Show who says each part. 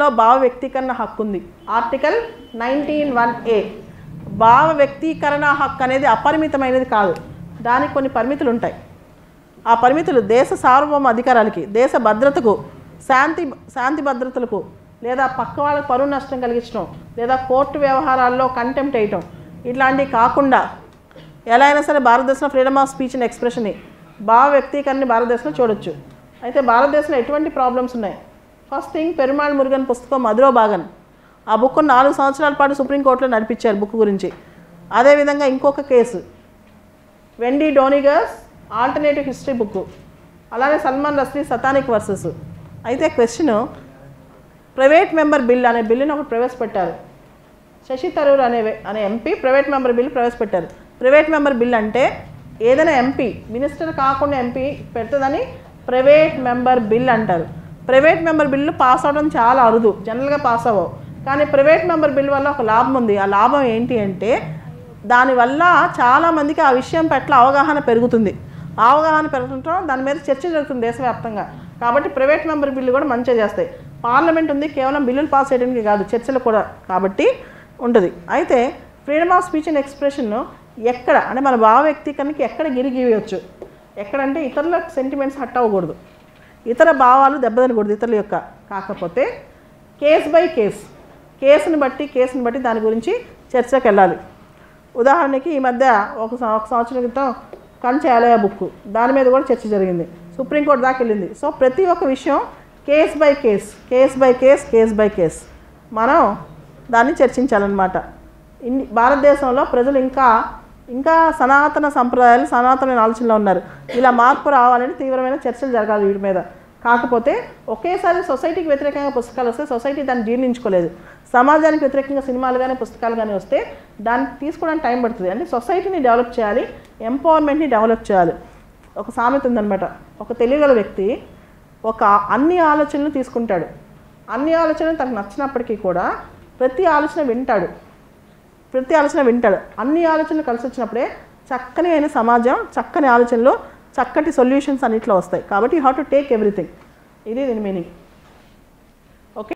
Speaker 1: లో భావ వ్యక్తీకరణ హక్కు ఉంది. ఆర్టికల్ నైన్టీన్ వన్ ఏ భావ వ్యక్తీకరణ హక్కు అనేది అపరిమితమైనది కాదు. దానికి కొన్ని పరిమితులు ఉంటాయి. ఆ పరిమితులు దేశ సార్వభౌమ అధికారాలకి దేశ భద్రతకు శాంతి శాంతి భద్రతలకు లేదా పక్క వాళ్ళకి పరువు నష్టం కలిగించడం లేదా కోర్టు వ్యవహారాల్లో కంటెంప్ట్ వేయటం ఇట్లాంటివి కాకుండా ఎలా అయినా సరే భారతదేశంలో ఫ్రీడమ్ ఆఫ్ స్పీచ్ అండ్ ఎక్స్ప్రెషన్ని భావ వ్యక్తీకరణని భారతదేశంలో చూడొచ్చు. అయితే భారతదేశంలో ఎటువంటి ప్రాబ్లమ్స్ ఉన్నాయి? ఫస్ట్ థింగ్ పెరుమాళ్ మురుగన్ పుస్తకం మధురో భాగన్. ఆ బుక్ నాలుగు సంవత్సరాల పాటు సుప్రీంకోర్టులో నడిపించారు బుక్ గురించి. అదేవిధంగా ఇంకొక కేసు. వెండి డోనిగర్స్ ఆల్టర్నేటివ్ హిస్టరీ బుక్ అలానే సల్మాన్ రస్లీ సతానిక్ వర్సెస్. అయితే క్వశ్చన్ ప్రైవేట్ మెంబర్ బిల్ అనే బిల్లుని ఒకటి ప్రవేశపెట్టారు. శశి తరూర్ అనే అనే ఎంపీ ప్రైవేట్ మెంబర్ బిల్ ప్రవేశపెట్టారు. ప్రైవేట్ మెంబర్ బిల్ అంటే ఏదైనా ఎంపీ మినిస్టర్ కాకుండా ఎంపీ పెడుతుందని ప్రైవేట్ మెంబర్ బిల్ అంటారు. ప్రైవేట్ మెంబర్ బిల్లు పాస్ అవడం చాలా అరుదు. జనరల్గా పాస్ అవ్వవు. కానీ ప్రైవేట్ మెంబర్ బిల్ వల్ల ఒక లాభం ఉంది. ఆ లాభం ఏంటి అంటే దానివల్ల చాలామందికి ఆ విషయం పట్ల అవగాహన పెరుగుతుంది. అవగాహన పెరుగుతుండటం దాని మీద చర్చ జరుగుతుంది దేశవ్యాప్తంగా. కాబట్టి ప్రైవేట్ మెంబర్ బిల్లు కూడా మంచిగా చేస్తాయి. పార్లమెంట్ ఉంది కేవలం బిల్లులు పాస్ చేయడానికి కాదు చర్చలు కూడా కాబట్టి ఉంటుంది. అయితే freedom of speech and expression ఎక్కడ అంటే మన భావ వ్యక్తీకరణకి ఎక్కడ గిరి గీయవచ్చు ఎక్కడంటే ఇతరుల సెంటిమెంట్స్ హట్ అవ్వకూడదు. ఇతర భావాలు దెబ్బతినకూడదు ఇతరుల యొక్క. కాకపోతే కేస్ బై కేస్. కేసుని బట్టి కేసుని బట్టి దాని గురించి చర్చకు వెళ్ళాలి ఉదాహరణకి ఈ మధ్య ఒక ఒక సంవత్సరం క్రితం కంచాలయ బుక్ దాని మీద కూడా చర్చ జరిగింది. సుప్రీంకోర్టు దాకా వెళ్ళింది. సో ప్రతి ఒక్క విషయం case by case case by case case by case. మనం దాన్ని చర్చించాలన్నమాట. ఇన్ని భారతదేశంలో ప్రజలు ఇంకా ఇంకా సనాతన సంప్రదాయాలు సనాతనమైన ఆలోచనలో ఉన్నారు. ఇలా మార్పు రావాలని తీవ్రమైన చర్చలు జరగాలి వీటి మీద. కాకపోతే ఒకేసారి సొసైటీకి వ్యతిరేకంగా పుస్తకాలు వస్తే సొసైటీ దాన్ని జీర్ణించుకోలేదు. సమాజానికి వ్యతిరేకంగా సినిమాలు కానీ పుస్తకాలు కానీ వస్తే దాన్ని తీసుకోవడానికి టైం పడుతుంది. అంటే సొసైటీని డెవలప్ చేయాలి ఎంపవర్మెంట్ని డెవలప్ చేయాలి. ఒక సామెత ఉందన్నమాట. ఒక తెలియగల వ్యక్తి ఒక అన్ని ఆలోచనలు తీసుకుంటాడు. అన్ని ఆలోచనలు తనకు నచ్చినప్పటికీ కూడా ప్రతి ఆలోచన వింటాడు. ప్రతి ఆలోచన వింటాడు. అన్ని ఆలోచనలు కలిసి వచ్చినప్పుడే చక్కని అయిన సమాజం చక్కని ఆలోచనలు చక్కటి సొల్యూషన్స్ అన్నిట్లో వస్తాయి. కాబట్టి you have to take everything ఇదే దీని మీనింగ్